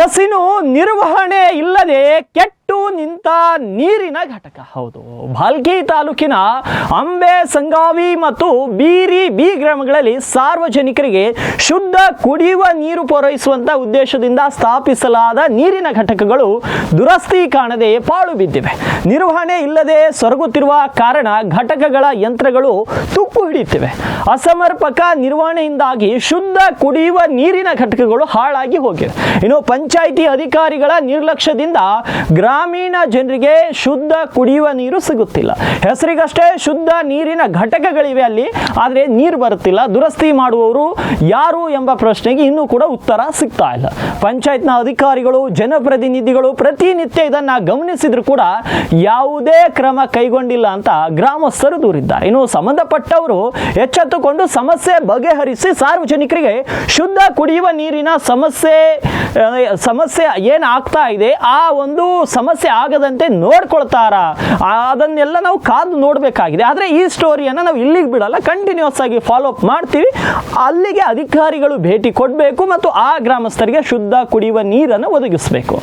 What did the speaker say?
S ಇನ್ನು ನಿರ್ವಹಣೆ ಇಲ್ಲದೆ ಕೆಟ್ಟು ನಿಂತ ನೀರಿನ ಘಟಕ. ಹೌದು. ಭಾಲ್ಕಿ ತಾಲೂಕಿನ ಅಂಬೆ, ಸಂಗಾವಿ ಮತ್ತು ಬೀರಿ, ಬಿ ಗ್ರಾಮಗಳಲ್ಲಿ ಸಾರ್ವಜನಿಕರಿಗೆ ಶುದ್ಧ ಕುಡಿಯುವ ನೀರು ಪೂರೈಸುವಂತ ಉದ್ದೇಶದಿಂದ ಸ್ಥಾಪಿಸಲಾದ ನೀರಿನ ಘಟಕಗಳು ದುರಸ್ತಿ ಕಾಣದೆ ಪಾಳು ಬಿದ್ದಿವೆ. ನಿರ್ವಹಣೆ ಇಲ್ಲದೆ ಸೊರಗುತ್ತಿರುವ ಕಾರಣ ಘಟಕಗಳ ಯಂತ್ರಗಳು ತುಕ್ಕು ಹಿಡಿಯುತ್ತಿವೆ. ಅಸಮರ್ಪಕ ನಿರ್ವಹಣೆಯಿಂದಾಗಿ ಶುದ್ಧ ಕುಡಿಯುವ ನೀರಿನ ಘಟಕಗಳು ಹಾಳಾಗಿ ಹೋಗಿವೆ. ಇನ್ನು ಪಂಚಾಯಿತಿ ಅಧಿಕಾರಿಗಳ ನಿರ್ಲಕ್ಷ್ಯದಿಂದ ಗ್ರಾಮೀಣ ಜನರಿಗೆ ಶುದ್ಧ ಕುಡಿಯುವ ನೀರು ಸಿಗುತ್ತಿಲ್ಲ. ಹೆಸರಿಗಷ್ಟೇ ಶುದ್ಧ ನೀರಿನ ಘಟಕಗಳಿವೆ ಅಲ್ಲಿ, ಆದರೆ ನೀರು ಬರುತ್ತಿಲ್ಲ. ದುರಸ್ತಿ ಮಾಡುವವರು ಯಾರು ಎಂಬ ಪ್ರಶ್ನೆಗೆ ಇನ್ನೂ ಕೂಡ ಉತ್ತರ ಸಿಗ್ತಾ ಇಲ್ಲ. ಪಂಚಾಯತ್ನ ಅಧಿಕಾರಿಗಳು, ಜನಪ್ರತಿನಿಧಿಗಳು ಪ್ರತಿನಿತ್ಯ ಇದನ್ನ ಗಮನಿಸಿದ್ರು ಕೂಡ ಯಾವುದೇ ಕ್ರಮ ಕೈಗೊಂಡಿಲ್ಲ ಅಂತ ಗ್ರಾಮಸ್ಥರು ದೂರಿದ್ದಾರೆ. ಇನ್ನು ಸಂಬಂಧಪಟ್ಟವರು ಎಚ್ಚೆತ್ತುಕೊಂಡು ಸಮಸ್ಯೆ ಬಗೆಹರಿಸಿ ಸಾರ್ವಜನಿಕರಿಗೆ ಶುದ್ಧ ಕುಡಿಯುವ ನೀರಿನ ಸಮಸ್ಯೆ ಸಮಸ್ಯೆ ಏನಾಗ್ತಾ ಇದೆ, ಆ ಒಂದು ಸಮಸ್ಯೆ ಆಗದಂತೆ ನೋಡ್ಕೊಳ್ತಾರ? ಅದನ್ನೆಲ್ಲ ನಾವು ಕಾದು ನೋಡಬೇಕಾಗಿದೆ. ಆದರೆ ಈ ಸ್ಟೋರಿಯನ್ನು ನಾವು ಇಲ್ಲಿಗೆ ಬಿಡಲ್ಲ. ಕಂಟಿನ್ಯೂಸ್ ಆಗಿ ಫಾಲೋ ಅಪ್ ಮಾಡ್ತೀವಿ. ಅಲ್ಲಿಗೆ ಅಧಿಕಾರಿಗಳು ಭೇಟಿ ಕೊಡಬೇಕು ಮತ್ತು ಆ ಗ್ರಾಮಸ್ಥರಿಗೆ ಶುದ್ಧ ಕುಡಿಯುವ ನೀರನ್ನು ಒದಗಿಸಬೇಕು.